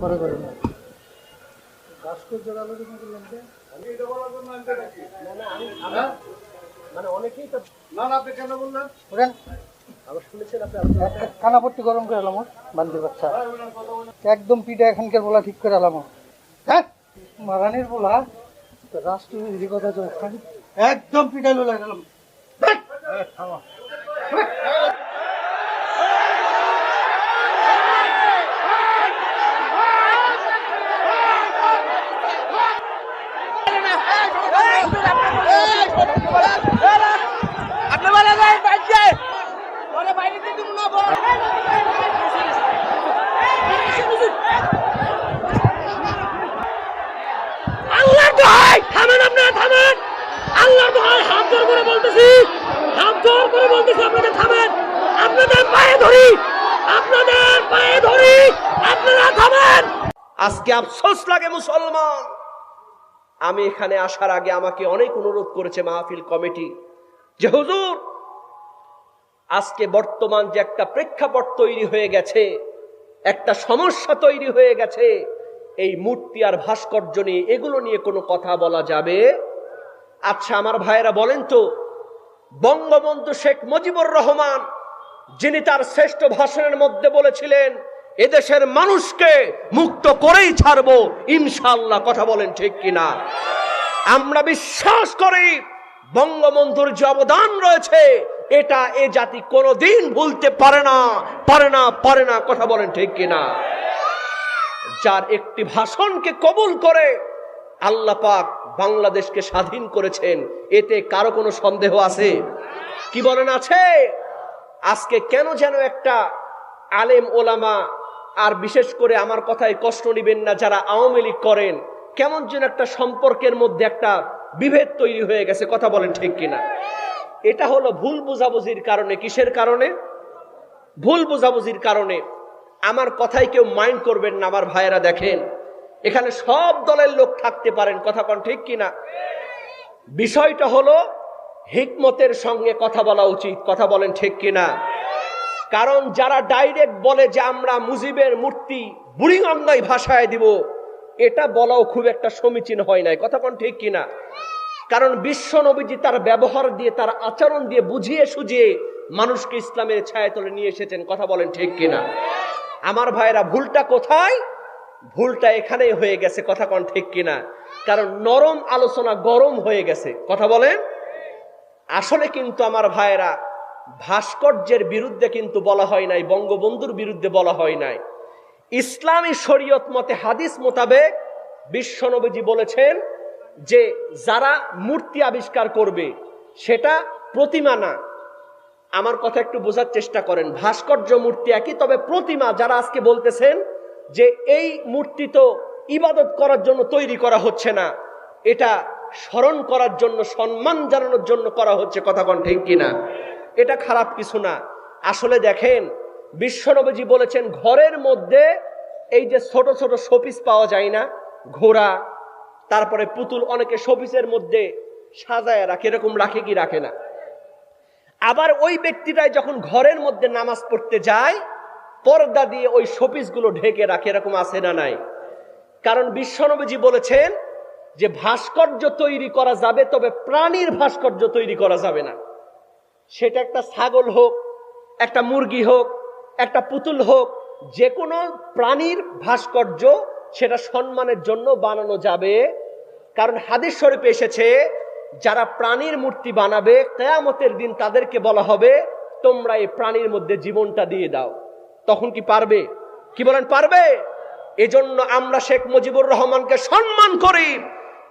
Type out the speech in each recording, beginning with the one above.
পরে করে না কানাপট্টি গরম করে এলাম বান্দির বাচ্চা। একদম পিঠা এখানকার বলা ঠিক করে এলাম। হ্যাঁ? মারানির বলা তো রাষ্ট্রবিরোধী কথা একদম পিঠা লোলা গেলাম। আজকে আফসোস লাগে মুসলমান। আমি এখানে আসার আগে আমাকে অনেক অনুরোধ করেছে মাহফিল কমিটি যে, হুজুর, আজকে বর্তমান যে একটা প্রেক্ষাপট তৈরি হয়ে গেছে, একটা সমস্যা তৈরি হয়ে গেছে, এই মূর্তি আর ভাস্কর্য নিয়ে, এগুলো নিয়ে কোনো কথা বলা যাবে? আচ্ছা আমার ভাইয়েরা বলেন তো, বঙ্গবন্ধু শেখ মুজিবুর রহমান, যিনি তার শ্রেষ্ঠ ভাষণের মধ্যে বলেছিলেন এদেশের মানুষকে মুক্ত করেই ছাড়বো ইনশাল্লাহ কথা বলেন ঠিক কিনা? আমরা বিশ্বাস করি বঙ্গবন্ধুর যে অবদান রয়েছে, এটা এ জাতি কোনোদিন ভুলতে পারে না পারে না পারে না। কথা বলেন ঠিক কিনা? যার একটি ভাষণকে কবুল করে আল্লাহ পাক বাংলাদেশকে স্বাধীন করেছেন, এতে কারও কোনো সন্দেহ আছে? কি বলেন আছে? আজকে কেন যেন একটা আলেম ওলামা আর বিশেষ করে আমার কথায় কষ্ট নেবেন না যারা আওয়ামী লীগ করেন। কেমন যেন একটা সম্পর্কের মধ্যে একটা বিভেদ তৈরি হয়ে গেছে, কথা বলেন ঠিক কিনা? এটা হলো ভুল বুঝাবুঝির কারণে। কিসের কারণে? ভুল বুঝাবুঝির কারণে। আমার কথাই কেউ মাইন্ড করবেন না, আমার ভাইয়েরা দেখেন। এখানে সব দলের লোক থাকতে পারেন, কথা কোন ঠিক কিনা? বিষয়টা হলো, হিকমতের সঙ্গে কথা বলা উচিত, কথা বলেন ঠিক কিনা? কারণ যারা ডাইরেক্ট বলে যে আমরা মুজিবের মূর্তি বুড়িগঙ্গায় ভাষায় দিব, এটা বলাও খুব একটা সমীচীন হয় নাই। কথা কোন ঠিক কিনা? কারণ বিশ্ব নবীজি তার ব্যবহার দিয়ে, তার আচরণ দিয়ে বুঝিয়ে সুঝিয়ে মানুষকে ইসলামের ছায়াতলে নিয়ে এসেছেন। কথা বলেন ঠিক কিনা? আমার ভাইরা, ভুলটা কোথায়? ভুলটা এখানেই হয়ে গেছে। কথা কোন ঠিক কিনা? কারণ নরম আলোচনা গরম হয়ে গেছে। কথা বলেন? আসলে কিন্তু আমার ভাইয়েরা ভাস্কর্যের বিরুদ্ধে কিন্তু বলা হয় নাই, বঙ্গবন্ধুর বিরুদ্ধে বলা হয় নাই। ইসলামী শরীয়ত মতে, হাদিস মোতাবেক বিশ্বনবীজি বলেছেন যে, যারা মূর্তি আবিষ্কার করবে, সেটা প্রতিমা না। আমার কথা একটু বোঝার চেষ্টা করেন, ভাস্কর্য মূর্তি একই, তবে প্রতিমা যারা আজকে বলতেছেন যে, এই মূর্তি তো ইবাদত করার জন্য তৈরি করা হচ্ছে না, এটা স্মরণ করার জন্য, সম্মান জানানোর জন্য করা হচ্ছে, কথা কোন ঠিক কিনা? এটা খারাপ কিছু না। আসলে দেখেন, বিশ্বনবীজি বলেছেন, ঘরের মধ্যে এই যে ছোট ছোট শোপিস পাওয়া যায় না, ঘোড়া, তারপরে পুতুল, অনেকে শোপিসের মধ্যে সাজায় রাখে, এরকম রাখে কি রাখে না। আবার ওই ব্যক্তিটাই যখন ঘরের মধ্যে নামাজ পড়তে যায়, পর্দা দিয়ে ওই শোপিসগুলো ঢেকে রাখে, এরকম আছে না নাই? কারণ বিশ্বনবীজি বলেছেন যে, ভাস্কর্য তৈরি করা যাবে, তবে প্রাণীর ভাস্কর্য তৈরি করা যাবে না। সেটা একটা ছাগল হোক, একটা মুরগি হোক, একটা পুতুল হোক যে কোনো প্রাণীর ভাস্কর্য সেটা সম্মানের জন্য বানানো যাবে। কারণ হাদিস শরীফে এসেছে, যারা প্রাণীর মূর্তি বানাবে, কেয়ামতের দিন তাদেরকে বলা হবে, তোমরা এই প্রাণীর মধ্যে জীবনটা দিয়ে দাও। তখন কি পারবে? কি বলেন, পারবে? এজন্য আমরা শেখ মুজিবুর রহমানকে সম্মান করি।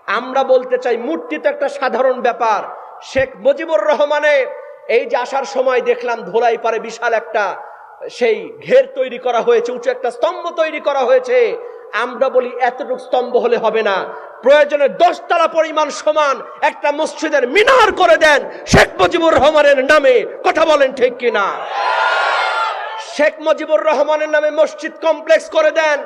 আমরা বলতে চাই, মূর্তি তো একটা সাধারণ ব্যাপার। শেখ মুজিবুর রহমানে এই যে আসার সময় দেখলাম ধোলাই পারে বিশাল একটা সেই ঘের তৈরি করা হয়েছে, উঁচু একটা স্তম্ভ তৈরি করা হয়েছে। আমরা বলি, এতটুকু স্তম্ভ হলে হবে না। প্রয়োজনে দশতলা পরিমাণ সমান একটা মসজিদের মিনার করে দেন শেখ মুজিবুর রহমানের নামে। কথা বলেন ঠিক কিনা? শেখ মুজিবুর রহমানের নামে মসজিদ কমপ্লেক্স করে দেন।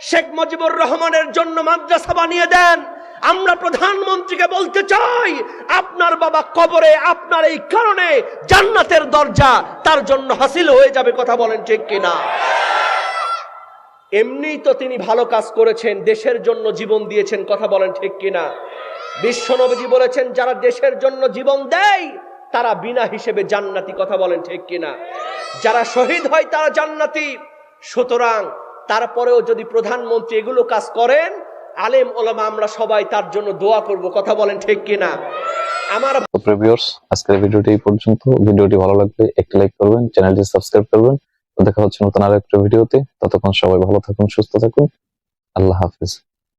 শেখ মুজিবুর রহমানের জন্য মাদ্রাসা বানিয়ে দেন। আমরা প্রধানমন্ত্রীকে বলতে চাই, আপনার বাবা কবরে, আপনার এই কারণে জান্নাতের দরজা তার জন্য হাসিল হয়ে যাবে, কথা বলেন ঠিক কিনা? এমনি তো তিনি ভালো কাজ করেছেন, দেশের জন্য জীবন দিয়েছেন, কথা বলেন ঠিক কিনা? বিশ্বনবীজি বলেছেন, যারা দেশের জন্য জীবন দেয়, তারা বিনা হিসেবে জান্নাতি, কথা বলেন ঠিক কিনা? যারা শহীদ হয়, তারা জান্নাতি। সুতরাং তারপরেও যদি প্রধানমন্ত্রী এগুলো কাজ করেন আলেম ওলামা, আমরা সবাই তার জন্য দোয়া করব। কথা বলেন ঠিক কিনা? আমার প্রিভিউয়ার্স আজকের ভিডিওটি এই পর্যন্ত। ভিডিওটি ভালো লাগলে একটা লাইক করবেন, চ্যানেলটি সাবস্ক্রাইব করবেন। দেখা হচ্ছে নতুন আরেকটা ভিডিওতে। ততক্ষণ সবাই ভালো থাকুন, সুস্থ থাকুন। আল্লাহ হাফিজ।